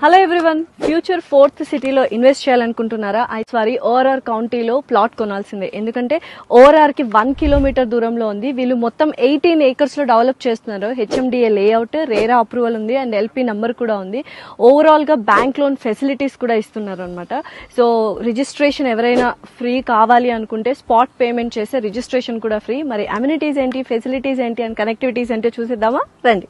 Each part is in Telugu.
హలో ఎవ్రీవన్ ఫ్యూచర్ ఫోర్త్ సిటీలో ఇన్వెస్ట్ చేయాలనుకుంటున్నారా? ఐ సారీ ఓఆర్ఆర్ కౌంటీలో ప్లాట్ కొనాల్సిందే. ఎందుకంటే ఓఆర్ఆర్కి వన్ కిలోమీటర్ దూరంలో ఉంది. వీళ్ళు మొత్తం ఎయిటీన్ ఏకర్స్లో డెవలప్ చేస్తున్నారు హెచ్ఎండిఏ లేఅవుట్ రేరా అప్రూవల్ ఉంది అండ్ ఎల్పీ నెంబర్ కూడా ఉంది. ఓవరాల్గా బ్యాంక్ లోన్ ఫెసిలిటీస్ కూడా ఇస్తున్నారు అనమాట సో రిజిస్ట్రేషన్ ఎవరైనా ఫ్రీ కావాలి అనుకుంటే స్పాట్ పేమెంట్ చేస్తే రిజిస్ట్రేషన్ కూడా ఫ్రీ మరి అమ్యూనిటీస్ ఏంటి ఫెసిలిటీస్ ఏంటి అండ్ కనెక్టివిటీస్ ఏంటో చూసేద్దామా? రండి.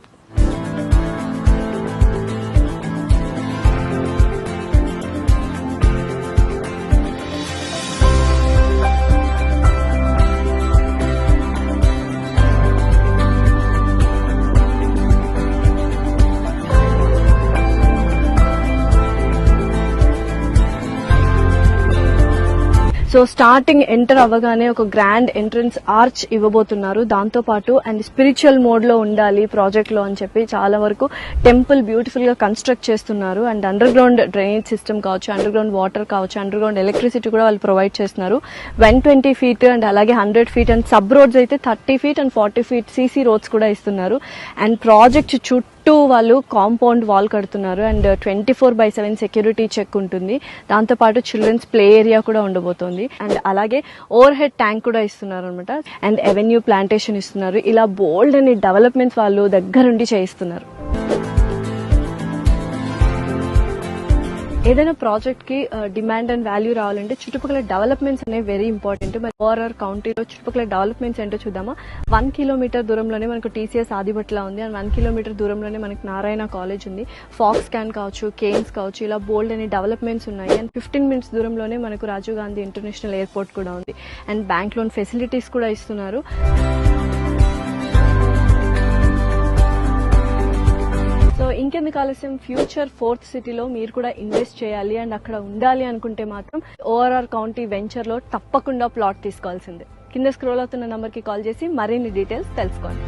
సో స్టార్టింగ్ ఎంటర్ అవ్వగానే ఒక గ్రాండ్ ఎంట్రన్స్ ఆర్చ్ ఇవ్వబోతున్నారు. దాంతో పాటు అండ్ స్పిరిచువల్ మోడ్లో ఉండాలి ప్రాజెక్ట్లో అని చెప్పి చాలా వరకు టెంపుల్ బ్యూటిఫుల్గా కన్స్ట్రక్ట్ చేస్తున్నారు. And underground drainage system కావచ్చు అండర్ గ్రౌండ్ వాటర్ కావచ్చు అండర్ గ్రౌండ్ ఎలక్ట్రిసిటీ కూడా వాళ్ళు ప్రొవైడ్ చేస్తున్నారు. వన్ ట్వంటీ ఫీట్ అండ్ అలాగే hundred feet and sub roads అయితే thirty feet and forty feet CC roads కూడా ఇస్తున్నారు. అండ్ ప్రాజెక్ట్ చుట్టూ వాళ్ళు కాంపౌండ్ వాల్ కడుతున్నారు and twenty four by seven security check ఉంటుంది. దాంతోపాటు చిల్డ్రన్స్ ప్లే ఏరియా కూడా ఉండబోతోంది. అండ్ అలాగే ఓవర్ హెడ్ ట్యాంక్ కూడా ఇస్తున్నారు అనమాట అండ్ ఎవెన్యూ ప్లాంటేషన్ ఇస్తున్నారు. ఇలా బోల్డ్ అనే డెవలప్మెంట్స్ వాళ్ళు దగ్గరుండి చేయిస్తున్నారు. ఏదైనా ప్రాజెక్ట్కి డిమాండ్ అండ్ వాల్యూ రావాలంటే చుట్టుపక్కల డెవలప్మెంట్స్ అనేవి వెరీ ఇంపార్టెంట్. మరి ఓఆర్ఆర్ కౌంటీలో చుట్టుపక్కల డెవలప్మెంట్స్ ఏంటో చూద్దామా? వన్ కిలోమీటర్ దూరంలోనే మనకు టీసీఎస్ ఆదిబట్ల ఉంది. అండ్ వన్ కిలోమీటర్ దూరంలోనే మనకి నారాయణ కాలేజ్ ఉంది. ఫాక్స్ క్యాన్ కావచ్చు కేన్స్ కావచ్చు ఇలా బోల్డ్ అనే డెవలప్మెంట్స్ ఉన్నాయి. అండ్ ఫిఫ్టీన్ మినిట్స్ దూరంలోనే మనకు రాజీవ్ గాంధీ ఇంటర్నేషనల్ ఎయిర్పోర్ట్ కూడా ఉంది. అండ్ బ్యాంక్ లోన్ ఫెసిలిటీస్ కూడా ఇస్తున్నారు. సో ఆలస్యం ఫ్యూచర్ ఫోర్త్ సిటీలో మీరు కూడా ఇన్వెస్ట్ చేయాలి అండ్ అక్కడ ఉండాలి అనుకుంటే మాత్రం ఓఆర్ఆర్ కౌంటీ వెంచర్లో తప్పకుండా ప్లాట్ తీసుకోవాల్సిందే. కింద స్క్రోల్ అవుతున్న నంబర్కి కాల్ చేసి మరిన్ని డీటెయిల్స్ తెలుసుకోండి.